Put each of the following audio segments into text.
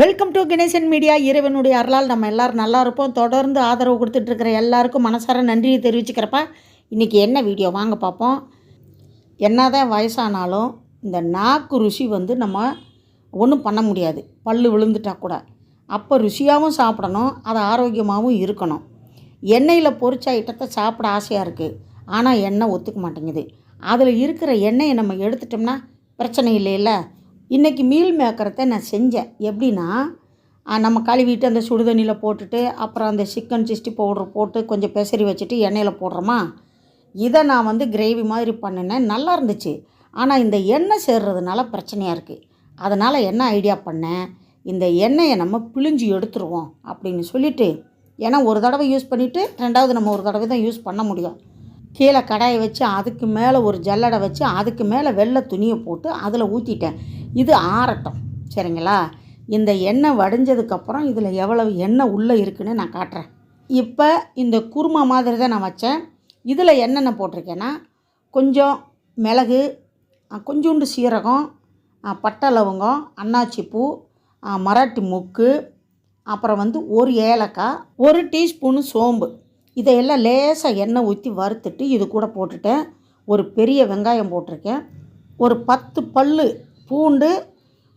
Welcome to Ganesan media இறைவனுடைய அருளால் நம்ம எல்லோரும் நல்லா இருப்போம். தொடர்ந்து ஆதரவு கொடுத்துட்ருக்கிற எல்லாருக்கும் மனசார நன்றியை தெரிவிச்சுக்கிறப்ப. இன்றைக்கி என்ன வீடியோ? வாங்க பார்ப்போம் என்னதான் வயசானாலும் இந்த நாக்கு ருசி வந்து நம்ம ஒன்றும் பண்ண முடியாது. பல் விழுந்துட்டா கூட. அப்போ ருசியாகவும் சாப்பிடணும். அது ஆரோக்கியமாகவும் இருக்கணும். எண்ணெயில் பொரிச்ச ஐட்டத்தை சாப்பிட ஆசையாக இருக்குது ஆனால் எண்ணெய் ஒத்துக்க மாட்டேங்குது. அதில் இருக்கிற எண்ணெயை நம்ம எடுத்துட்டோம்னா பிரச்சனை இல்லைல்ல. இன்றைக்கி மீல் மேக்கரத்தை நான் செஞ்சேன். எப்படின்னா நம்ம கழுவிட்டு அந்த சுடுதண்ணியில் போட்டுட்டு அப்புறம் அந்த சிக்கன் சிக்ஸ்டி பவுடர் போட்டு கொஞ்சம் பெசரி வச்சுட்டு எண்ணெயில் போடுறோமா? இதை நான் வந்து கிரேவி மாதிரி பண்ணினேன். நல்லா இருந்துச்சு. ஆனால் இந்த எண்ணெய் சேர்றதுனால பிரச்சனையாக இருக்குது அதனால் என்ன ஐடியா பண்ணேன்? இந்த எண்ணெயை நம்ம பிழிஞ்சு எடுத்துருவோம் அப்படின்னு சொல்லிவிட்டு ஏன்னா ஒரு தடவை யூஸ் பண்ணிவிட்டு ரெண்டாவது நம்ம ஒரு தடவை தான் யூஸ் பண்ண முடியும். கீழே கடாயை வச்சு அதுக்கு மேலே ஒரு ஜல்லடை வச்சு அதுக்கு மேலே வெள்ளை துணியை போட்டு அதில் ஊற்றிட்டேன் இது ஆறட்டும் சரிங்களா? இந்த எண்ணெய் வடிஞ்சதுக்கப்புறம் இதில் எவ்வளவு எண்ணெய் உள்ளே இருக்குன்னு நான் காட்டுறேன். இப்போ இந்த குருமா மாதிரி தான் நான் வச்சேன். இதில் என்னென்ன போட்டிருக்கேன்னா கொஞ்சம் மிளகு கொஞ்சோண்டு சீரகம் பட்டை லவங்கம் அன்னாச்சிப்பூ மராட்டி முக்கு அப்புறம் வந்து ஒரு ஏலக்காய் ஒரு டீஸ்பூனு சோம்பு. இதையெல்லாம் லேசாக எண்ணெய் ஊற்றி வறுத்துட்டு இது கூட போட்டுட்டேன். ஒரு பெரிய வெங்காயம் போட்டிருக்கேன். ஒரு பத்து பல்லு பூண்டு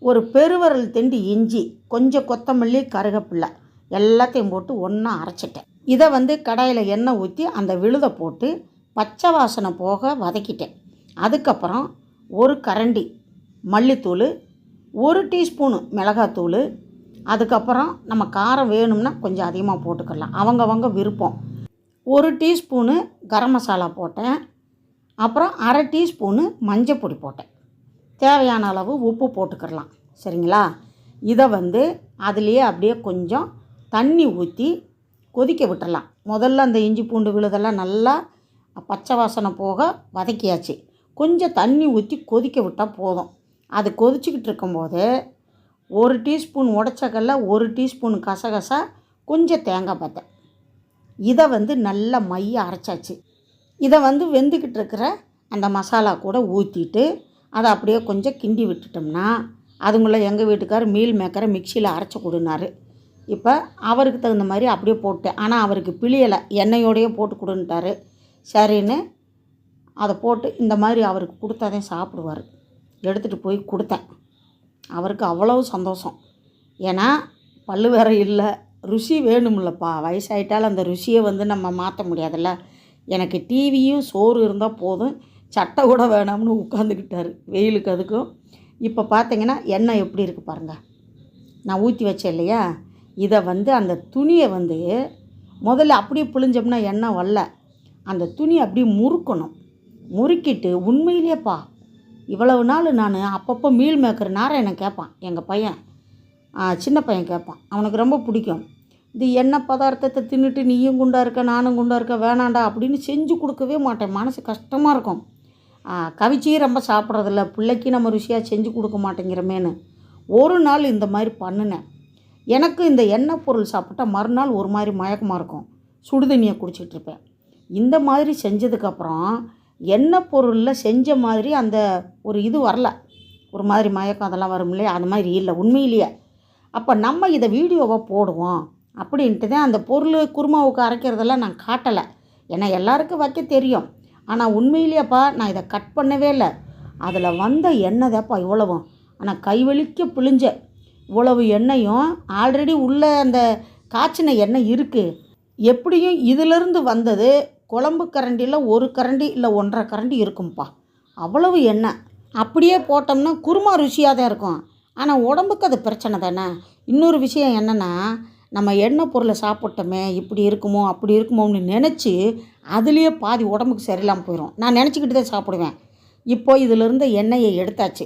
ஒரு பெருவரல் திண்டு இஞ்சி கொஞ்சம் கொத்தமல்லி கருகப்பில்லை. எல்லாத்தையும் போட்டு ஒன்றா அரைச்சிட்டேன். இதை வந்து கடாயில் எண்ணெய் ஊற்றி அந்த விழுதை போட்டு பச்சை வாசனை போக வதக்கிட்டேன். அதுக்கப்புறம் ஒரு கரண்டி மல்லித்தூள் ஒரு டீஸ்பூனு மிளகாத்தூள் அதுக்கப்புறம் நம்ம காரம் வேணும்னா கொஞ்சம் அதிகமாக போட்டுக்கலாம். அவங்கவங்க விருப்பம். ஒரு டீஸ்பூனு கரம் மசாலா போட்டேன். அப்புறம் அரை டீஸ்பூனு மஞ்சள் பொடி போட்டேன். தேவையான அளவு உப்பு போட்டுக்கிடலாம். சரிங்களா? இதை வந்து அதுலேயே அப்படியே கொஞ்சம் தண்ணி ஊற்றி கொதிக்க விட்டுடலாம் முதல்ல அந்த இஞ்சி பூண்டு விழுதெல்லாம் நல்லா பச்சை வாசனை போக வதக்கியாச்சு. கொஞ்சம் தண்ணி ஊற்றி கொதிக்க விட்டால் போதும். அது கொதிச்சுக்கிட்டு இருக்கும்போது ஒரு டீஸ்பூன் உடச்சக்கல்ல ஒரு டீஸ்பூன் கசகசா கொஞ்சம் தேங்காய் பத்தை. இதை வந்து நல்லா மைய அரைச்சாச்சு. இதை வந்து வெந்துக்கிட்டு இருக்கிற அந்த மசாலா கூட ஊற்றிட்டு அதை அப்படியே கொஞ்சம் கிண்டி விட்டுட்டோம்னா அதுங்குள்ள எங்கள் வீட்டுக்கார் மீல் மேக்கரை மிக்சியில் அரைச்சி கொடுனாரு. இப்போ அவருக்கு தகுந்த மாதிரி அப்படியே போட்டேன் ஆனால் அவருக்கு பிழியலை எண்ணெயோடையே போட்டு கொடுன்ட்டாரு. சரின்னு அதை போட்டு இந்த மாதிரி அவருக்கு கொடுத்தாதான் சாப்பிடுவார். எடுத்துகிட்டு போய் கொடுத்தேன். அவருக்கு அவ்வளவு சந்தோஷம். ஏன்னா பல்லு வேற இல்லை ருசி வேணும்லப்பா வயசாயிட்டால் அந்த ருசியை வந்து நம்ம மாற்ற முடியாதுல்ல. எனக்கு டிவியும் சோறு இருந்தால் போதும். சட்டை கூட வேணாம்னு உட்காந்துக்கிட்டாரு வெயிலுக்கு அதுக்கும். இப்போ பார்த்தீங்கன்னா எண்ணெய் எப்படி இருக்குது பாருங்கள் நான் ஊற்றி வச்சேன் இல்லையா? இதை வந்து அந்த துணியை வந்து முதல்ல அப்படியே பிழிஞ்சோம்னா எண்ணெய் வரல. அந்த துணியை அப்படியே முறுக்கணும். முறுக்கிட்டு உண்மையிலேயேப்பா இவ்வளவு நாள் நான் அப்பப்போ மீல் மேக்கர் நாராயணன் கேட்பான் எங்கள் பையன். சின்ன பையன் கேட்பான் அவனுக்கு ரொம்ப பிடிக்கும். இது எண்ணெய் பதார்த்தத்தை தின்னுட்டு நீயும் குண்டா இருக்க நானும் குண்டா இருக்க வேணாண்டா அப்படின்னு செஞ்சு கொடுக்கவே மாட்டேன். மனசு கஷ்டமாக இருக்கும். கவிச்சியும் ரொம்ப சாப்பிட்றதில்ல. பிள்ளைக்கு நம்ம ருசியாக செஞ்சு கொடுக்க மாட்டேங்கிறமேன்னு. ஒரு நாள் இந்த மாதிரி பண்ணினேன். எனக்கு இந்த எண்ணெய் பொருள் சாப்பிட்டா மறுநாள் ஒரு மாதிரி மயக்கமாக இருக்கும். சுடுதண்ணியை குடிச்சிட்டு இருப்பேன் இந்த மாதிரி செஞ்சதுக்கப்புறம் எண்ணெய் பொருளில் செஞ்ச மாதிரி அந்த ஒரு இது வரல. ஒரு மாதிரி மயக்கம் அதெல்லாம் வரும் இல்லையா? அந்த மாதிரி இல்லை. உண்மையிலேயே. அப்போ நம்ம இதை வீடியோவாக போடுவோம் அப்படின்ட்டு தான் அந்த பொருள் குருமாவுக்கு அரைக்கிறதெல்லாம் நான் காட்டலை. ஏன்னா எல்லாருக்கும் வைக்க தெரியும். ஆனால் உண்மையிலேயேப்பா நான் இதை கட் பண்ணவே இல்லை. அதில் வந்த எண்ணெய் தான்ப்பா இவ்வளவும். ஆனால் கைவலிக்க பிழிஞ்ச இவ்வளவு எண்ணெயும் ஆல்ரெடி உள்ள அந்த காய்ச்சின எண்ணெய் இருக்குது எப்படியும் இதிலிருந்து வந்தது குழம்பு கரண்டியில் ஒரு கரண்டி இல்லை ஒன்றரை கரண்டி இருக்கும்ப்பா அவ்வளவு எண்ணெய். அப்படியே போட்டோம்னா குருமா ருசியாக தான் இருக்கும். ஆனால் உடம்புக்கு அது பிரச்சனை தானே. இன்னொரு விஷயம் என்னென்னா நம்ம எண்ணெய் பொருளை சாப்பிட்டோமே இப்படி இருக்குமோ அப்படி இருக்குமோன்னு நினச்சி அதுலேயே பாதி உடம்புக்கு சரியில்லாமல் போயிடும் நான் நினச்சிக்கிட்டு தான் சாப்பிடுவேன். இப்போ இதிலிருந்து எண்ணெயை எடுத்தாச்சு.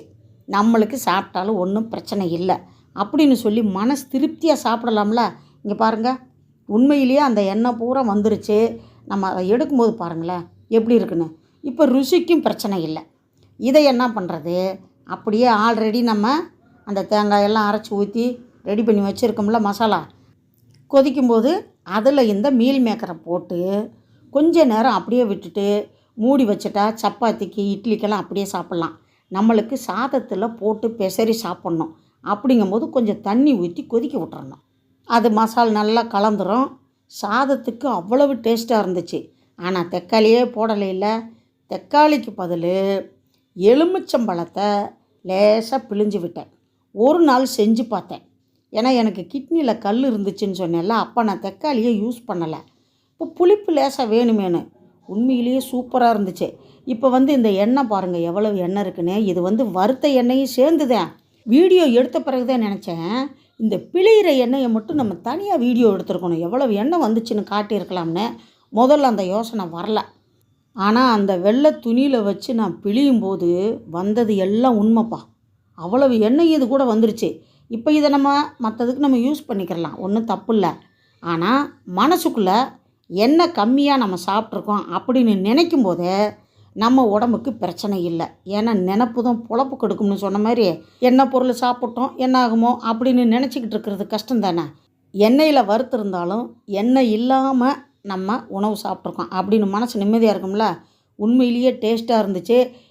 நம்மளுக்கு சாப்பிட்டாலும் ஒன்றும் பிரச்சனை இல்லை. அப்படின்னு சொல்லி மனசு திருப்தியாக சாப்பிடலாம்ல? இங்கே பாருங்கள் உண்மையிலேயே அந்த எண்ணெய் பூரா வந்துருச்சு. நம்ம அதை எடுக்கும்போது பாருங்களேன் எப்படி இருக்குன்னு. இப்போ ருசிக்கும் பிரச்சனை இல்லை. இதை என்ன பண்ணுறது அப்படியே ஆல்ரெடி நம்ம அந்த தேங்காயெல்லாம் அரைச்சி ஊற்றி ரெடி பண்ணி வச்சுருக்கோம்ல மசாலா. கொதிக்கும்போது அதில் இந்த மீல் மேக்கரை போட்டு கொஞ்ச நேரம் அப்படியே விட்டுட்டு மூடி வச்சுட்டா சப்பாத்திக்கு இட்லிக்கெல்லாம் அப்படியே சாப்பிட்லாம். நம்மளுக்கு சாதத்தில் போட்டு பெசரி சாப்பிட்ணும். அப்படிங்கும்போது கொஞ்சம் தண்ணி ஊற்றி கொதிக்க விட்டுறணும். அது மசால் நல்லா கலந்துரும். சாதத்துக்கு அவ்வளவு டேஸ்ட்டாக இருந்துச்சு. ஆனால் தக்காளியே போடலை இல்லை. தக்காளிக்கு பதில் எலுமிச்சம்பழத்தை லேசாக பிழிஞ்சு விட்டேன். ஒரு நாள் செஞ்சு பார்த்தேன். ஏன்னா எனக்கு கிட்னியில் கல் இருந்துச்சுன்னு சொன்னேன்ல அப்போ நான் தக்காளியை யூஸ் பண்ணலை. இப்போ புளிப்பு லேசாக வேணுமேனு. உண்மையிலேயே சூப்பராக இருந்துச்சு. இப்போ வந்து இந்த எண்ணெய் பாருங்கள் எவ்வளவு எண்ணெய் இருக்குன்னு. இது வந்து வறுத்த எண்ணெயும் சேர்ந்துதான் வீடியோ எடுத்த பிறகு தான் நினச்சேன் இந்த பிழியிற எண்ணெயை மட்டும் நம்ம தனியாக வீடியோ எடுத்துருக்கணும். எவ்வளவு எண்ணெய் வந்துச்சுன்னு காட்டியிருக்கலாம்னு முதல்ல அந்த யோசனை வரல. ஆனால் அந்த வெள்ளை துணியில் வச்சு நான் பிழியும் போது வந்தது எல்லாம் உண்மைப்பா. அவ்வளவு எண்ணெய் இது கூட வந்துருச்சு. இப்போ இதை நம்ம மற்றதுக்கு நம்ம யூஸ் பண்ணிக்கிறலாம். ஒன்றும் தப்பு இல்லை ஆனால் மனசுக்குள்ளே எண்ணெய் கம்மியாக நம்ம சாப்பிட்ருக்கோம் அப்படின்னு நினைக்கும் போதே நம்ம உடம்புக்கு பிரச்சனை இல்லை. ஏன்னா நினப்பு தான் பொழப்பு கெடுக்கும்னு சொன்ன மாதிரி என்ன பொருள் சாப்பிட்டோம் என்ன ஆகுமோ அப்படின்னு நினச்சிக்கிட்டு இருக்கிறது கஷ்டம் தானே. எண்ணெயில் வறுத்திருந்தாலும் எண்ணெய் இல்லாமல் நம்ம உணவு சாப்பிட்ருக்கோம் அப்படின்னு மனசு நிம்மதியாக இருக்கும்ல? உண்மையிலேயே டேஸ்ட்டாக இருந்துச்சு.